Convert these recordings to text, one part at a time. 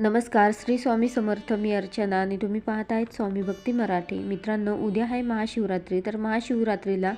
नमस्कार श्री स्वामी समर्थ मी अर्चना आणि तुम्ही पाहत आहेत स्वामी भक्ती मराठी. मित्रांनो उद्या आहे महाशिवरात्री तर महाशिवरात्रीला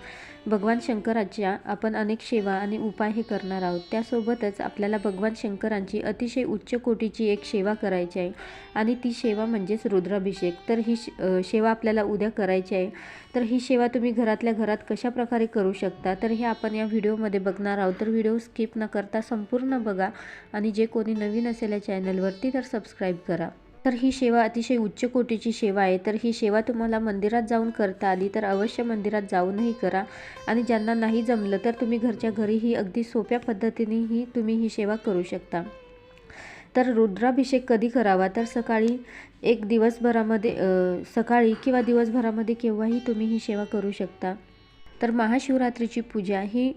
भगवान शंकराच्या आपण अनेक सेवा आणि उपाय हे करणार आहोत. त्यासोबतच आपल्याला भगवान शंकरांची अतिशय उच्च कोटीची एक सेवा करायची आहे आणि ती सेवा म्हणजेच रुद्राभिषेक. तर ही श- सेवा आपल्याला उद्या करायची आहे. तर ही सेवा तुम्ही घरातल्या घरात कशा प्रकारे करू शकता तर हे आपण या व्हिडिओमध्ये बघणार आहोत. तर व्हिडिओ स्किप न करता संपूर्ण बघा आणि जे कोणी नवीन असेल या चॅनलवरती तर सबस्क्राईब करा. तर ही सेवा अतिशय उच्च कोटीची सेवा आहे. तर ही सेवा तुम्हाला मंदिरात जाऊन करता आली तर अवश्य मंदिरात जाऊनही करा. आणि ज्यांना नाही जमलं तर तुम्ही घरच्या घरीही अगदी सोप्या पद्धतीनेही तुम्ही ही सेवा करू शकता. तर रुद्राभिषेक कधी करावा? तर सकाळी एक दिवसभरामध्ये सकाळी किंवा दिवसभरामध्ये केव्हाही तुम्ही ही सेवा करू शकता. तर महाशिवरात्रीची पूजा ही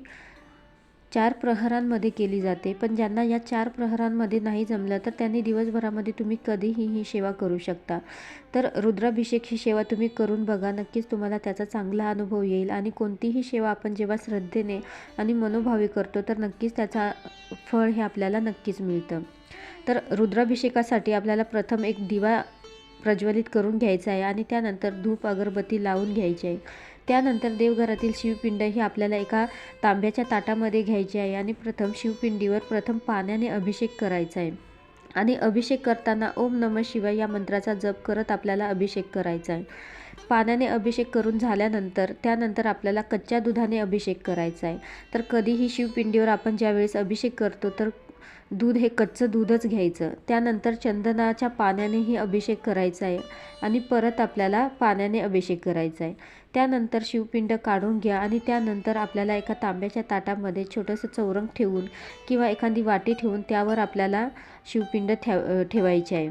चार प्रहरांमध्ये केली जाते. पण ज्यांना या चार प्रहरांमध्ये नाही जमलं तर त्यांनी दिवसभरामध्ये तुम्ही कधीही ही सेवा करू शकता. तर रुद्राभिषेक ही सेवा तुम्ही करून बघा. नक्कीच तुम्हाला त्याचा चांगला अनुभव येईल आणि कोणतीही सेवा आपण जेव्हा श्रद्धेने आणि मनोभावे करतो तर नक्कीच त्याचा फळ हे आपल्याला नक्कीच मिळतं. तर रुद्राभिषेकासाठी आपल्याला प्रथम एक दिवा प्रज्वलित करून घ्यायचा आहे आणि त्यानंतर धूप अगरबत्ती लावून घ्यायची आहे. त्यानंतर देवघरातील शिवपिंड ही आपल्याला एका तांब्याच्या ताटामध्ये घ्यायची आहे आणि प्रथम शिवपिंडीवर प्रथम पाण्याने अभिषेक करायचा आहे. आणि अभिषेक करताना ओम नम शिवाय या मंत्राचा जप करत आपल्याला अभिषेक करायचा आहे. पाण्याने अभिषेक करून झाल्यानंतर त्यानंतर आपल्याला कच्च्या दुधाने अभिषेक करायचा आहे. तर कधीही शिवपिंडीवर आपण ज्यावेळेस अभिषेक करतो तर दूध हे कच्चं दूधच घ्यायचं. त्यानंतर चंदनाच्या पाण्यानेही अभिषेक करायचा आहे आणि परत आपल्याला पाण्याने अभिषेक करायचा आहे. त्यानंतर शिवपिंड काढून घ्या आणि त्यानंतर आपल्याला एका तांब्याच्या ताटामध्ये छोटंसं चौरंग ठेवून किंवा एखादी वाटी ठेवून त्यावर आपल्याला शिवपिंड ठेव ठेवायचे आहे.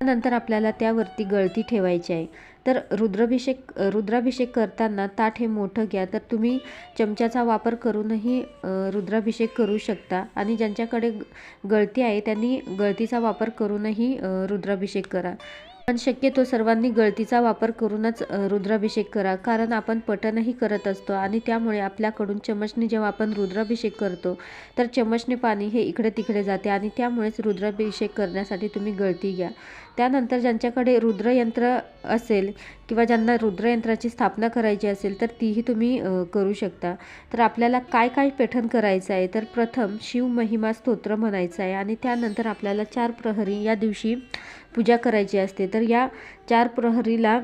त्यानंतर आपल्याला त्यावरती गळती ठेवायची आहे. तर रुद्राभिषेक रुद्राभिषेक करताना ताट हे मोठं घ्या. तर तुम्ही चमच्याचा वापर करूनही रुद्राभिषेक करू शकता. आणि ज्यांच्याकडे गळती आहे त्यांनी गळतीचा वापर करूनही रुद्राभिषेक करा. पण शक्यतो सर्वांनी गळतीचा वापर करूनच रुद्राभिषेक करा. कारण आपण पठणही करत असतो आणि त्यामुळे आपल्याकडून चमचने जेव्हा आपण रुद्राभिषेक करतो तर चमचने पाणी हे इकडे तिकडे जाते आणि त्यामुळेच रुद्राभिषेक करण्यासाठी तुम्ही गळती घ्या. त्यानंतर ज्यांच्याकडे रुद्रयंत्र असेल किंवा ज्यांना रुद्रयंत्राची स्थापना करायची असेल तर तीही तुम्ही करू शकता. तर आपल्याला काय काय पठण करायचं आहे? तर प्रथम शिव महिमा स्तोत्र म्हणायचं आहे आणि त्यानंतर आपल्याला चार प्रहरी या दिवशी पूजा करायची असते. तर या चार प्रहरीला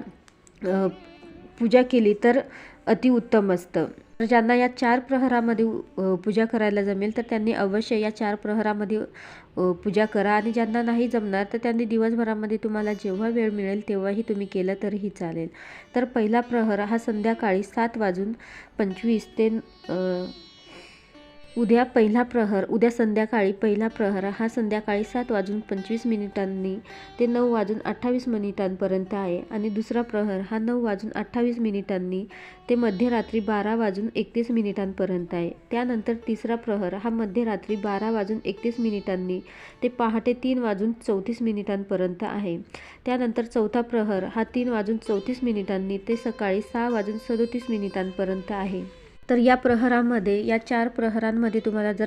पूजा केली तर अतिउत्तम असतं. तर ज्यांना या चार प्रहरामध्ये पूजा करायला जमेल तर त्यांनी अवश्य या चार प्रहरामध्ये पूजा करा. आणि ज्यांना नाही जमणार तर त्यांनी दिवसभरामध्ये तुम्हाला जेव्हा वेळ मिळेल तेव्हाही तुम्ही केलं तरीही चालेल. तर पहिला प्रहर हा संध्याकाळी सात वाजून पंचवीस ते उद्या पहिला प्रहर उद्या संध्याकाळी पहिला प्रहर हा संध्याकाळी सात वाजून पंचवीस मिनिटांनी ते नऊ वाजून अठ्ठावीस मिनिटांपर्यंत आहे. आणि दुसरा प्रहर हा नऊ वाजून अठ्ठावीस मिनिटांनी ते मध्यरात्री बारा वाजून एकतीस मिनिटांपर्यंत आहे. त्यानंतर तिसरा प्रहर हा मध्यरात्री बारा वाजून एकतीस मिनिटांनी ते पहाटे तीन वाजून चौतीस मिनिटांपर्यंत आहे. त्यानंतर चौथा प्रहर हा तीन वाजून चौतीस मिनिटांनी ते सकाळी सहा वाजून सदोतीस मिनिटांपर्यंत आहे. तर या प्रहरामध्ये या चार प्रहरांमध्ये तुम्हाला जर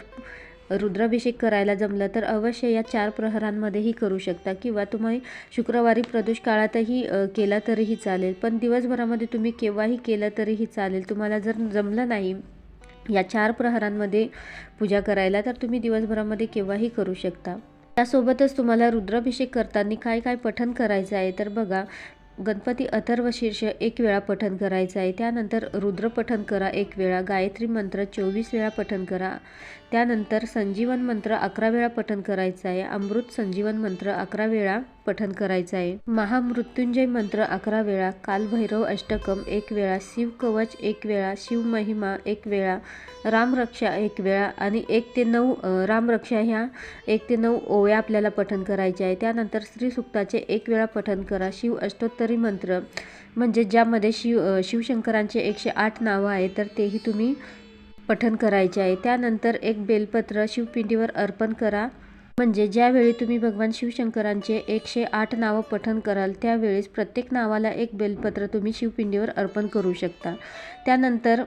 रुद्राभिषेक करायला जमलं तर अवश्य या चार प्रहरांमध्येही करू शकता. किंवा तुम्ही शुक्रवारी प्रदोष काळातही केला तरीही चालेल. पण दिवसभरामध्ये तुम्ही केव्हाही केलं तरीही चालेल. तुम्हाला जर जमलं नाही या चार प्रहरांमध्ये पूजा करायला तर तुम्ही दिवसभरामध्ये केव्हाही करू शकता. त्यासोबतच तुम्हाला रुद्राभिषेक करताना काय काय पठण करायचं आहे तर बघा गणपती अथर्व शीर्ष एक वेळा पठन करायचं आहे. त्यानंतर रुद्रपठन करा एक वेळा गायत्री मंत्र चोवीस वेळा पठन करा. त्यानंतर संजीवन मंत्र अकरा वेळा पठन करायचं आहे. अमृत संजीवन मंत्र अकरा वेळा पठन करायचं आहे. महामृत्युंजय मंत्र अकरा वेळा कालभैरव अष्टकम एक वेळा शिवकवच एक वेळा शिवमहिमा एक वेळा रामरक्षा एक वेळा आणि एक ते नऊ रामरक्षा ह्या एक ते नऊ ओव्या आपल्याला पठन करायच्या आहे. त्यानंतर श्रीसुक्ताचे एक वेळा पठन करा. शिव अष्टोत्तरी मंत्र म्हणजे ज्यामध्ये शिव शिवशंकरांचे एकशे आठ नावं आहेत तर तेही तुम्ही पठन करायचे आहे. त्यानंतर एक बेलपत्र शिवपिंडीवर अर्पण करा. म्हणजे ज्यावेळी तुम्ही भगवान शिवशंकरांचे एकशे आठ नावं पठण कराल त्यावेळेस प्रत्येक नावाला एक बेलपत्र तुम्ही शिवपिंडीवर अर्पण करू शकता. त्यानंतर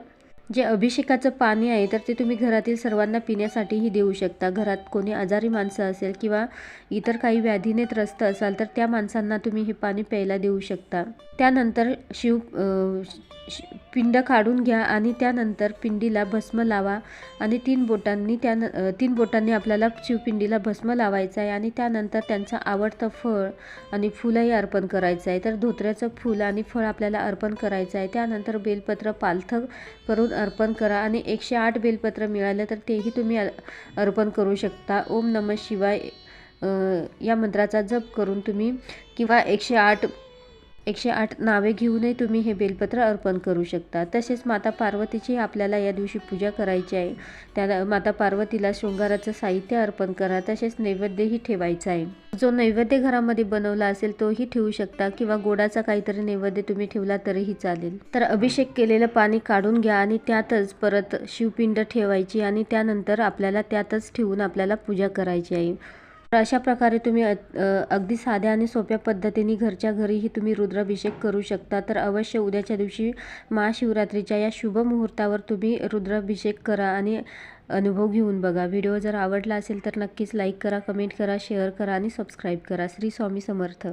जे अभिषेकाचं पाणी आहे तर ते तुम्ही घरातील सर्वांना पिण्यासाठीही देऊ शकता. घरात कोणी आजारी माणसं असेल किंवा इतर काही व्याधीने त्रस्त असाल तर त्या माणसांना तुम्ही हे पाणी प्यायला देऊ शकता. त्यानंतर शिव श- पिंड काढून घ्या आणि त्यानंतर पिंडीला भस्म लावा आणि तीन बोटांनी त्या तीन बोटांनी आपल्याला शिवपिंडीला भस्म लावायचं आहे आणि त्यानंतर त्यांचं आवडतं फळ आणि फुलंही अर्पण करायचं आहे. तर धोत्र्याचं फूल आणि फळ आपल्याला अर्पण करायचं आहे. त्यानंतर बेलपत्र पालथं करून अर्पण करा आणि एकशे आठ बेलपत्र मिळालं तर तेही तुम्ही अर्पण करू शकता. ओम नम शिवाय या मंत्राचा जप करून तुम्ही किंवा एकशे आठ एकशे आठ नावे घेऊनही तुम्ही हे बेलपत्र अर्पण करू शकता. तसेच माता पार्वतीची आपल्याला या दिवशी पूजा करायची आहे. त्या माता पार्वतीला शृंगाराचं साहित्य अर्पण करा. तसेच नैवेद्यही ठेवायचा आहे. जो नैवेद्य घरामध्ये बनवला असेल तोही ठेवू शकता किंवा गोडाचा काहीतरी नैवेद्य तुम्ही ठेवला तरीही चालेल. तर अभिषेक केलेलं पाणी काढून घ्या आणि त्यातच परत शिवपिंड ठेवायची आणि त्यानंतर आपल्याला त्यातच ठेवून आपल्याला पूजा करायची आहे. तर अशा प्रकारे तुम्ही अगदी साध्या आणि सोप्या पद्धतीने घरच्या घरीही तुम्ही रुद्राभिषेक करू शकता. तर अवश्य उद्याच्या दिवशी महाशिवरात्रीच्या या शुभ मुहूर्तावर तुम्ही रुद्राभिषेक करा आणि अनुभव घेऊन बघा. व्हिडिओ जर आवडला असेल तर नक्कीच लाईक करा कमेंट करा शेअर करा आणि सबस्क्राईब करा. श्री स्वामी समर्थ.